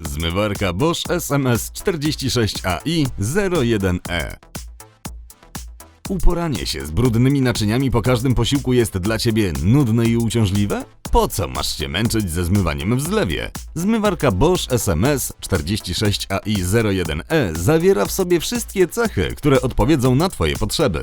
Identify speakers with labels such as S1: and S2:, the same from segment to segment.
S1: Zmywarka Bosch SMS 46AI 01E. Uporanie się z brudnymi naczyniami po każdym posiłku jest dla ciebie nudne i uciążliwe? Po co masz się męczyć ze zmywaniem w zlewie? Zmywarka Bosch SMS 46AI01E zawiera w sobie wszystkie cechy, które odpowiedzą na twoje potrzeby.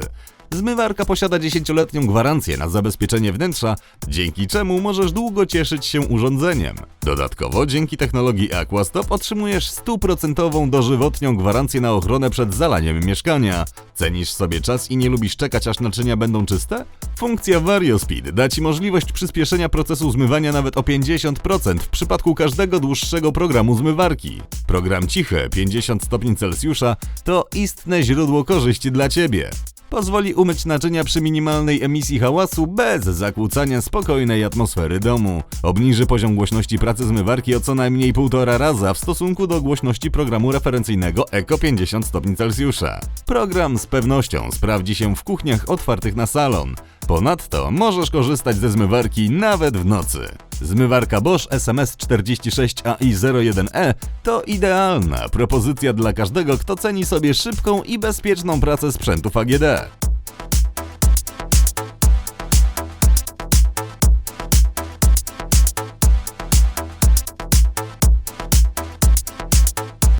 S1: Zmywarka posiada 10-letnią gwarancję na zabezpieczenie wnętrza, dzięki czemu możesz długo cieszyć się urządzeniem. Dodatkowo, dzięki technologii Aquastop otrzymujesz stuprocentową dożywotnią gwarancję na ochronę przed zalaniem mieszkania. Cenisz sobie czas i nie lubisz czekać aż naczynia będą czyste? Funkcja VarioSpeed da Ci możliwość przyspieszenia procesu zmywania nawet o 50% w przypadku każdego dłuższego programu zmywarki. Program Ciche 50 stopni Celsjusza to istne źródło korzyści dla Ciebie. Pozwoli umyć naczynia przy minimalnej emisji hałasu bez zakłócania spokojnej atmosfery domu. Obniży poziom głośności pracy zmywarki o co najmniej półtora raza w stosunku do głośności programu referencyjnego Eco 50 stopni Celsjusza. Program z pewnością sprawdzi się w kuchniach otwartych na salon. Ponadto możesz korzystać ze zmywarki nawet w nocy. Zmywarka Bosch SMS 46AI01E to idealna propozycja dla każdego, kto ceni sobie szybką i bezpieczną pracę sprzętów AGD.